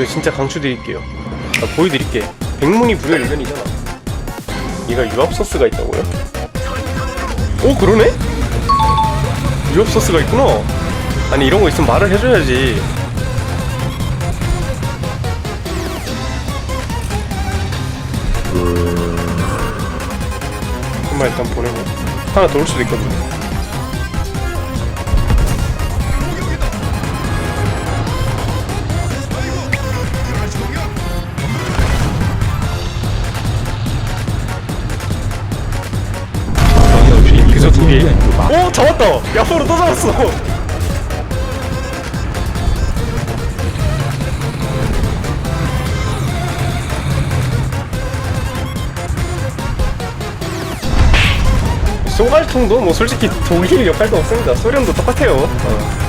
이거 진짜 강추드릴게요. 아, 보여드릴게. 백문이 불여일견이잖아. 얘가 유압 소스가 있다고요? 오 그러네? 유압 소스가 있구나. 아니 이런 거 있으면 말을 해줘야지. 한번 일단 보내고. 하나 더 올 수도 있거든요 그저 두 개. 오 잡았다. 야포로 또 잡았어. 소갈통도 뭐 솔직히 독일 역할도 없습니다. 소련도 똑같아요. 어.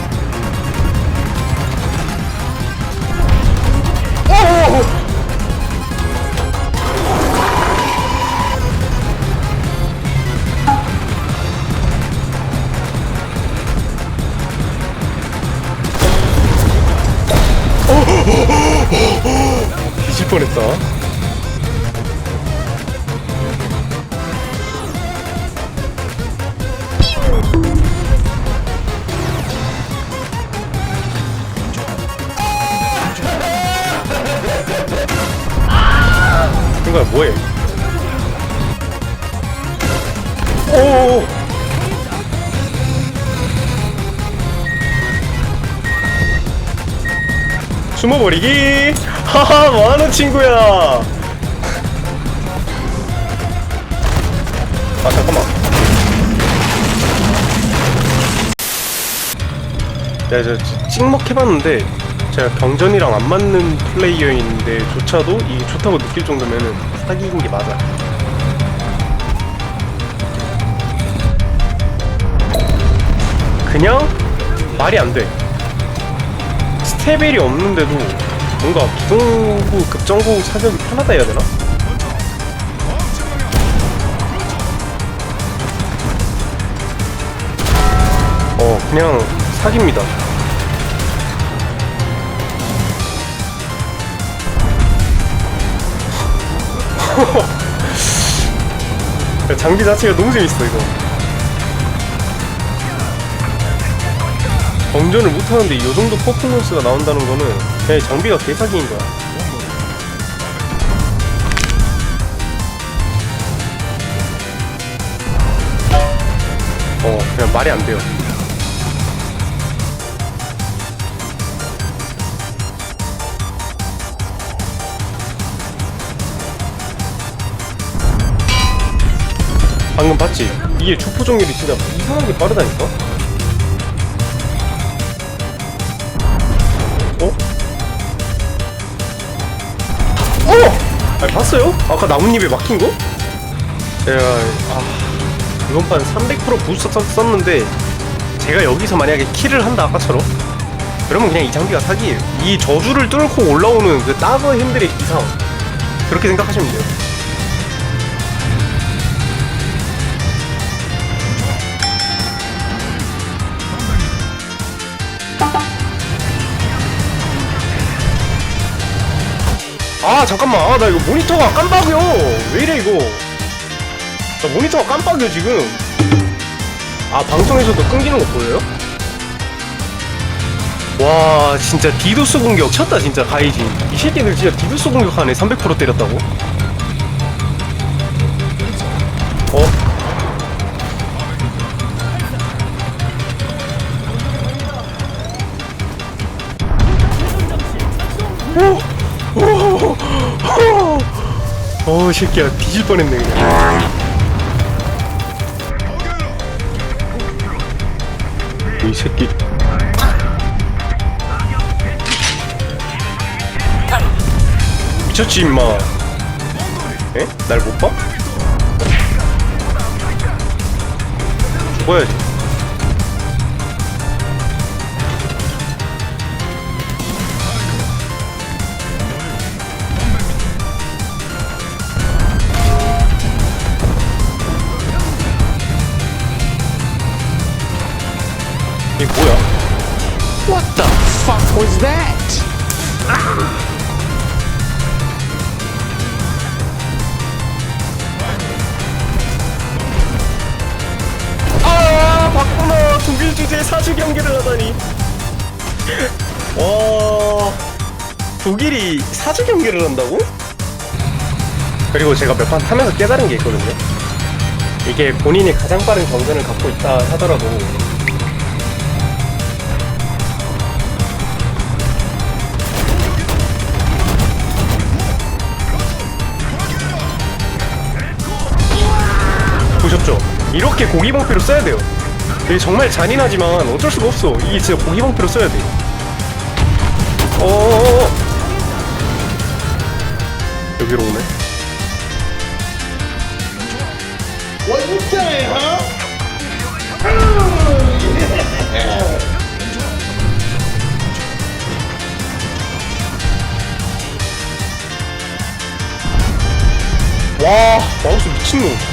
뻔했다. 이거 뭐해? 오! 숨어버리기! 하하, 뭐하는 친구야! 아, 잠깐만. 야, 저, 저 찍먹 해봤는데, 제가 경전이랑 안 맞는 플레이어인데, 조차도 이게 좋다고 느낄 정도면은 사기인 게 맞아. 그냥 말이 안 돼. 스테벨이 없는데도 뭔가 기동구 급정구 사격이 편하다 해야 되나? 어 그냥 사기입니다 장비 자체가 너무 재밌어 이거 정전을 못하는데 이 정도 퍼포먼스가 나온다는 거는 그냥 장비가 개사기인 거야. 어, 그냥 말이 안 돼요. 방금 봤지? 이게 주포 종률이 진짜 이상하게 빠르다니까? 아니, 봤어요? 아까 나뭇잎에 막힌 거? 제가, 아, 이번 판 300% 부스터 썼- 썼는데, 제가 여기서 만약에 킬을 한다, 아까처럼? 그러면 그냥 이 장비가 사기예요. 이 저주를 뚫고 올라오는 그 따거 힘들의 이상. 그렇게 생각하시면 돼요. 아 잠깐만. 아, 나 이거 모니터가 깜빡이요 왜 이래 이거? 나 모니터가 깜빡이요 지금. 아 방송에서도 끊기는 거 보여요? 와 진짜 디도스 공격. 쳤다 진짜 가이지 이 새끼들 진짜 디도스 공격하네. 300% 때렸다고 어, 이 새끼야 뒤질 뻔했네 그냥. 이 새끼. 미쳤지 임마. 에? 날 못 봐? 죽어야지. 이 뭐야? What the fuck was that? 아, 박보너 독일 주제 사주 경기를 하다니. 와, 독일이 사주 경기를 한다고? 그리고 제가 몇 판 타면서 깨달은 게 있거든요. 이게 본인이 가장 빠른 경전을 갖고 있다 하더라도 보셨죠? 이렇게 고기방패로 써야 돼요. 이게 정말 잔인하지만 어쩔 수가 없어. 이게 진짜 고기방패로 써야 돼. 어어어어. 여기로 오네. 와, 마우스 미친놈.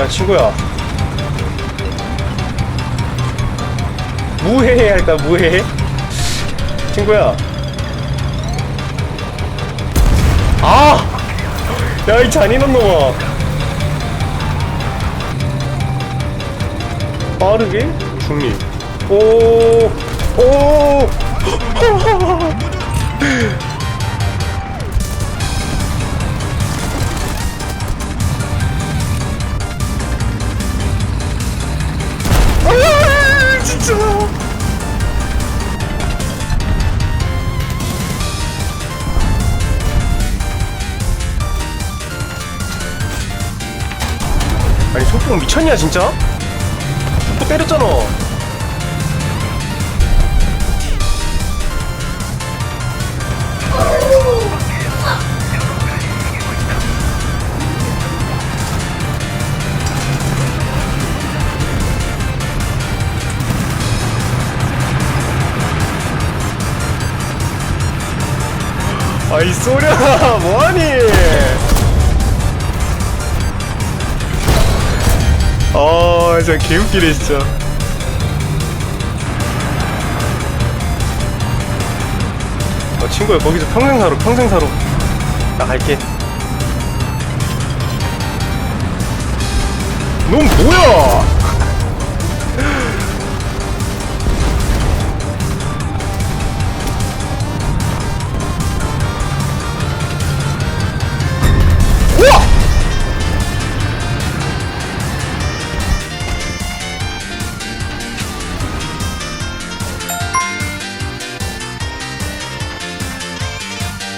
야, 친구야. 무해해 할까, 무해해? 친구야. 아! 야, 이 잔인한 놈아. 빠르게 중립. 오, 오. 소풍 미쳤냐 진짜? 또 때렸잖아. 아이 소랴 뭐하니? 아 진짜 개웃기네 진짜. 어, 친구야 거기서 평생 살아 평생 살아. 나 갈게. 넌 뭐야?